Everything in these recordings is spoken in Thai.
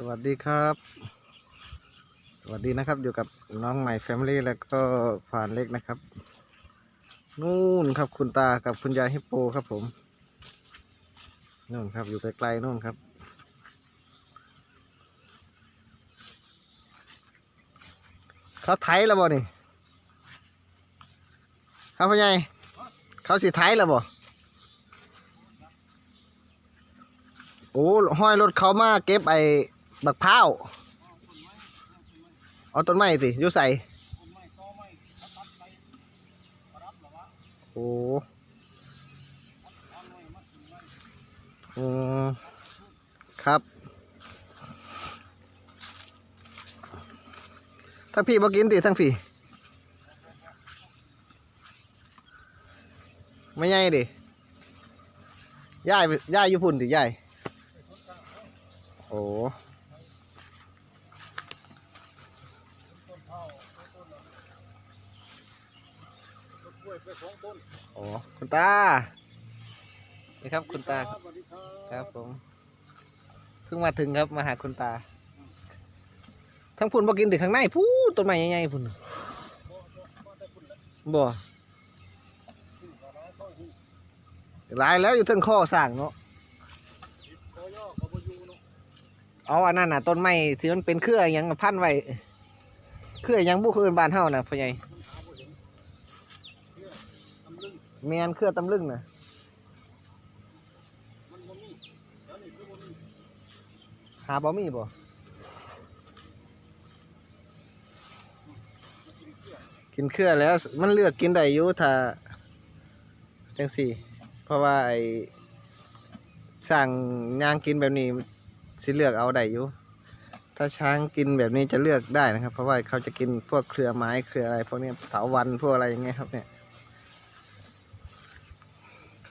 สวัสดีครับ สวัสดีนะครับ อยู่กับน้องใหม่แฟมิลี่แล้วก็ฟานเล็กนะครับ นู่นครับคุณตากับคุณยายฮิปโปครับผมนู่นครับอยู่ไกลๆนู่นครับ เขาไถแล้วบ่นี่ครับพ่อใหญ่เขาสิไถแล้วบ่โอ้ห้อยรถเขามาเก็บไอ บักพร้าวเอาต้นไม้สิอยู่ใส่โอ้อืมครับทั้งพี่บ่กินติทั้งพี่ไม่ใหญ่ดิย่ายย่ายอยู่พุ่นดิย่ายโอ้ โอ้คุณตานี่ครับคุณตาครับผมเพิ่งมาถึงครับมาหาคุณตา ทั้งพุ่นบ่กินถึงข้างในพูดต้นไม้ใหญ่ๆพุ่นบ่หลายแล้วอยู่เทั้งข้อสร้างเนาะเอาอันนั้นน่ะต้นไม้ที่มันเป็นเครืออหยังพันไว้เครืออหยังบุคคลบ้านเฮาน่ะพ่อใหญ่ แมนเครือตำลึงนะหาบ่มีบ่กินเครือแล้วมันเลือกกินได้อยู่ถ้าจังสี่ เพราะว่าไอ้สั่งย่างกินแบบนี้สิเลือกเอาได้อยู่ถ้าช้างกินแบบนี้จะเลือกได้นะครับ เพราะว่าเขาจะกินพวกเครือไม้เครืออะไรพวกนี้เถาวันพวกอะไรอย่างเงี้ยครับเนี่ย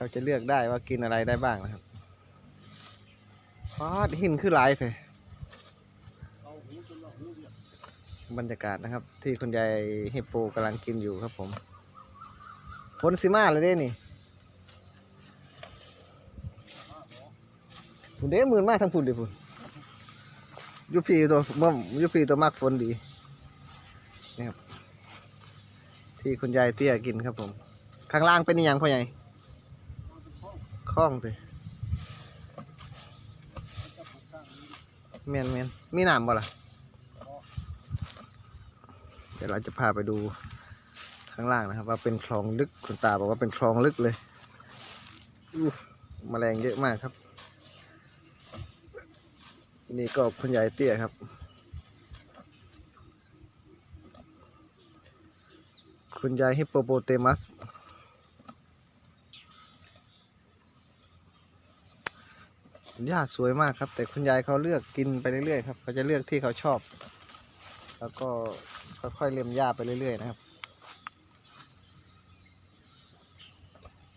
เขาจะเลือกได้ว่ากินอะไรได้บ้างนะครับอ๋อหินคือหลายเถอะบรรยากาศนะครับ ที่คุณยายฮิปโปกำลังกินอยู่ครับผมฝนสิมาเลยเด้นี่ฝนเด้มืนมากทั้งฝุ่นดิฝุ่นยุพีตัวบ่อยุพีตัวมากฝนดีนี่ครับที่คุณยายเตี้ยกินครับผม ข้างล่างเป็นอย่างพ่อใหญ่ คล้องสิเมียนเมียนมีน้ำบ่ล่ะ เดี๋ยวเราจะพาไปดูข้างล่างนะครับ ว่าเป็นคลองลึกคุณตาบอกว่าเป็นคลองลึกเลยอู้แมลงเยอะมากครับ นี่ก็คุณยายเตี้ยครับ คุณยายฮิปโปโปเตมัส หญ้าสวยมากครับ แต่คุณยายเขาเลือกกินไปเรื่อยๆครับเขาจะเลือกที่เขาชอบ แล้วก็ค่อยๆเล็มหญ้าไปเรื่อยๆนะครับ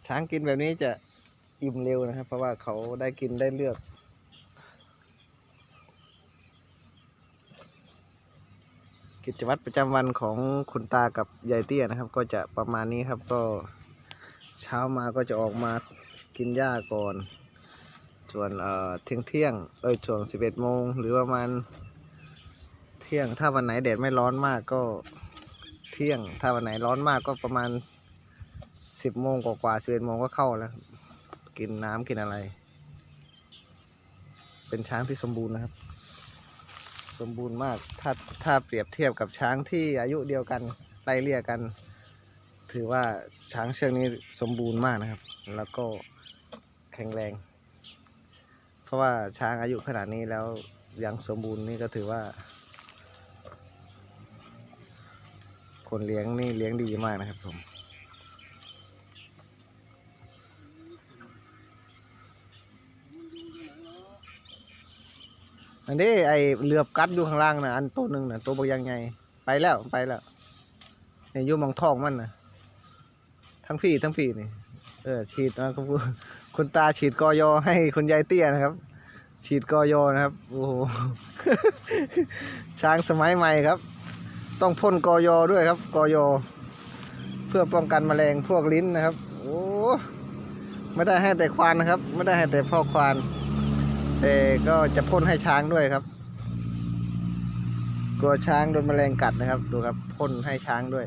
ช้างกินแบบนี้จะอิ่มเร็วนะครับ เพราะว่าเขาได้กินได้เลือกกิจวัตรประจำวันของคุณตากับยายเตี้ยนะครับ ก็จะประมาณนี้ครับก็เช้ามาก็จะออกมากินหญ้าก่อน ส่วนเอ่อเที่ยงเที่ยงเอ้ยช่วงสิบเอ็ดโมงหรือประมาณเที่ยงถ้าวันไหนแดดไม่ร้อนมากก็เที่ยง ถ้าวันไหนร้อนมากก็ประมาณสิบโมงกว่าสิบเอ็ดโมงก็เข้าแล้ว กินน้ำกินอะไร เป็นช้างที่สมบูรณ์นะครับ สมบูรณ์มากถ้าถ้าเปรียบเทียบกับช้างที่อายุเดียวกันไล่เลี่ยกัน ถือว่าช้างเชือกนี้สมบูรณ์มากนะครับ แล้วก็แข็งแรง ราะว่าช้างอายุขนาดนี้แล้วยังสมบูรณ์นี่ก็ถือว่า คนเลี้ยงนี่เลี้ยงดีมากนะครับผมอันนี้ไอเหลือบกัดอยู่ข้างล่างนะอันตัวหนึ่งนะตัวบางยังไง ไปแล้วไปแล้วเนี่ยอยู่มองทองมันนะทั้งพี่ทั้งพี่นี่ เออฉีดนะครับคุณคุณตาฉีดกอยอให้คุณยายเตี้ยนะครับ ฉีดกอยอนะครับ โอ้โห ช้างสมัยใหม่ครับ ต้องพ่นกอยอด้วยครับกอยอเพื่อป้องกันแมลงพวกลิ้นนะครับ โอ้ไม่ได้ให้แต่ควานนะครับ ไม่ได้ให้แต่พ่อควาน แต่ก็จะพ่นให้ช้างด้วยครับ กลัวช้างโดนแมลงกัดนะครับ ดูครับพ่นให้ช้างด้วย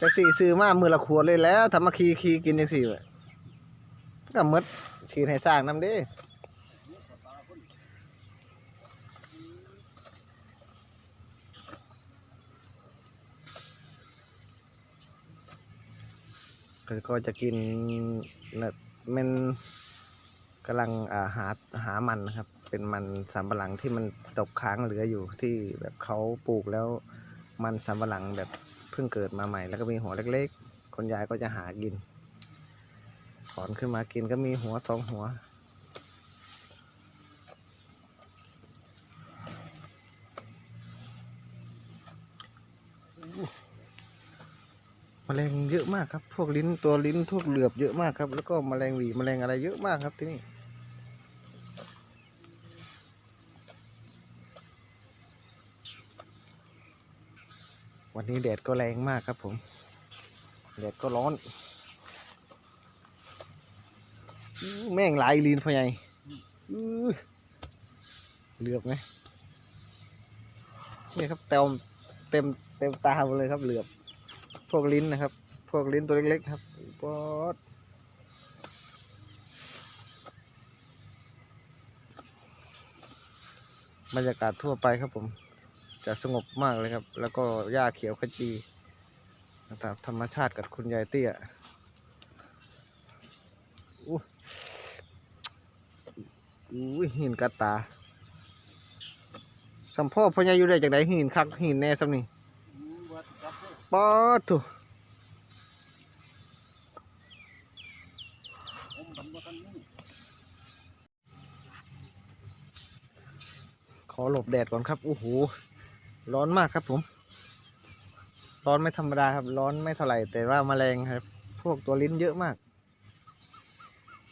จักสี่ซื้อมามือละขวดเลยแล้วทำมาคีคีกินจังสี่เลยก็มด ฉีดให้สร้างน้ำด้ก็จะกินนะมันกำลังาหาหามันนะครับ เป็นมันสำปะหลังที่มันตกค้างเหลืออยู่ที่แบบเขาปลูกแล้วมันสำปะหลังแบบเพิ่งเกิดมาใหม่ แล้วก็มีหัวเล็กๆ คนยายก็จะหากิน ถอนขึ้นมากินก็มีหัวสองหัว แมลงเยอะมากครับ พวกลิ้นตัวลิ้นพวกเหลือบเยอะมากครับ แล้วก็แมลงหวีแมลงอะไรเยอะมากครับที่นี่วันนี้แดดก็แรงมากครับผม แดดก็ร้อน แม่งหลายลีนพ่อใหญ่เหลือบไหมนี่ครับเต็มเต็มเต็มตาหมดเลยครับเหลือบ พวกลิ้นนะครับ พวกลิ้นตัวเล็กๆครับปอดบรรยากาศทั่วไปครับผม จะสงบมากเลยครับ แล้วก็หญ้าเขียวขจีนะครับธรรมชาติกับคุณยายเตี้ย อู้หินกระตาสัมพ่อพ่อใหญ่อยู่ได้จากไหนหินคักหินแน่สัมนี่ปอดถูขอหลบแดดก่อนครับ โอ้โห ร้อนมากครับผม ร้อนไม่ธรรมดาครับ ร้อนไม่เท่าไหร่ แต่ว่าแมลงครับ พวกตัวลิ้นเยอะมาก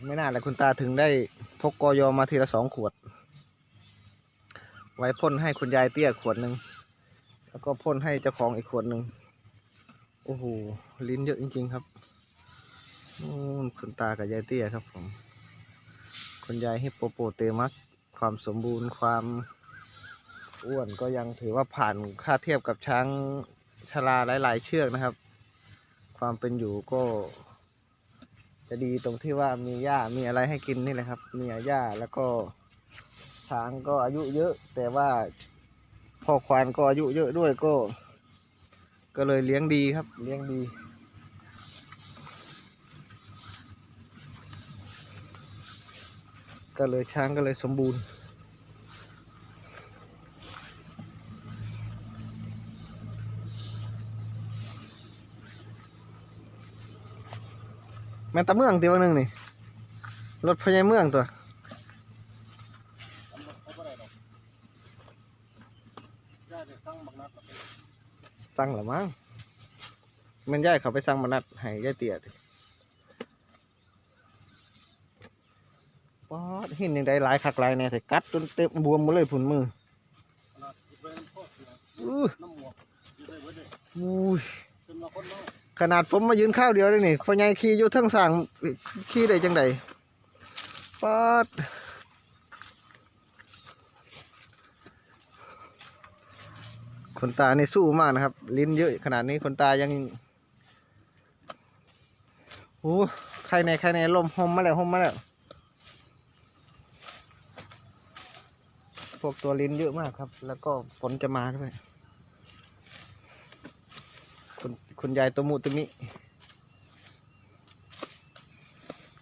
ไม่น่าเลยคุณตาถึงได้พกกอยอมาทีละสองขวด ไว้พ่นให้คุณยายเตี้ยขวดหนึ่งแล้วก็พ่นให้เจ้าของอีกขวดหนึ่งโอ้โหลิ้นเยอะจริง ๆ ครับนู่นคุณตากับยายเตี้ยครับผมคุณยายฮิปโปโปเตมัส ความสมบูรณ์ความอ้วนก็ยังถือว่าผ่านค่าเทียบกับช้างชราหลาย ๆ เชือกนะครับ ความเป็นอยู่ก็ จะดีตรงที่ว่ามีหญ้ามีอะไรให้กินนี่แหละครับ มีหญ้าแล้วก็ช้างก็อายุเยอะ แต่ว่าพ่อควานก็อายุเยอะด้วยก็ ก็เลยเลี้ยงดีครับ เลี้ยงดี ก็เลยช้างก็เลยสมบูรณ์ แม่นตะเมืองตีวันหนึ่งนี่ รถพญายเมืองตัวสั่งเหรือมั้งแมันย่ายเขาไปสั่งมานัดให้ย่ายเตี๋ยติป๊อดหินยังได้หลายคักหลายแน่ใส่กัดจนเต็มบวมหมดเลยผุนมืออู้อุ้ย ขนาดผมมายืนข้าวเดียวเลยนี่พ่อใหญ่ขี่อยู่เทั้งสั่งขี่ได้จังไดป๊อดคนตานี่สู้มากนะครับ ลิ้นเยอะขนาดนี้คนตายังโอ้ใครในใครในลมหมมาแล้วหมมาแล้วพวกตัวลิ้นเยอะมากครับ แล้วก็ฝนจะมาด้วย คุณยายตัวมุตมิ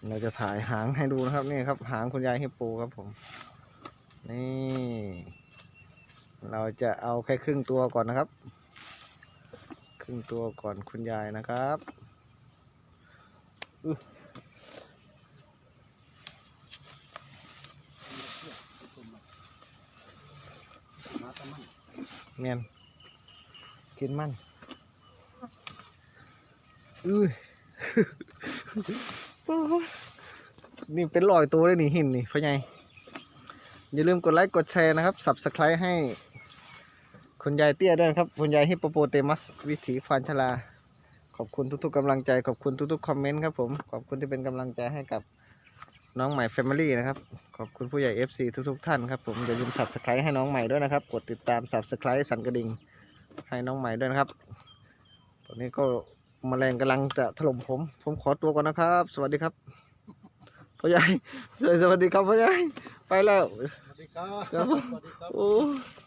เราจะถ่ายหางให้ดูนะครับนี่ครับ หางคุณยายฮิปโปครับผม นี่ เราจะเอาแค่ครึ่งตัวก่อนนะครับ ครึ่งตัวก่อนคุณยายนะครับเมียนกินมัน อุ้ยนี่เป็นรอยตัวเลยนี่หินนี่พ่อใหญ่อย่าลืมกดไลค์กดแชร์นะครับ subscribe ให้คุณยายเตี้ยด้วยครับคุณยายฮิปโปโปเตมัส วิถีควานชลา ขอบคุณทุกๆกำลังใจ ขอบคุณทุกๆคอมเมนต์ครับผม ขอบคุณที่เป็นกำลังใจให้กับน้องใหม่แฟมิลี่นะครับ ขอบคุณผู้ใหญ่ FC ทุกๆท่านครับผมอย่าลืม subscribe ให้น้องใหม่ด้วยนะครับ กดติดตาม subscribe สั่นกระดิ่งให้น้องใหม่ด้วยนะครับตอนนี้ก็ มแมลงกำลังจะถล่มผม ผมขอตัวก่อนนะครับ สวัสดีครับพ่อใหญ่สวัสดีครับพ่อใหญ่ไปแล้ว สวัสดีครับครับสวัสดีครับโอ้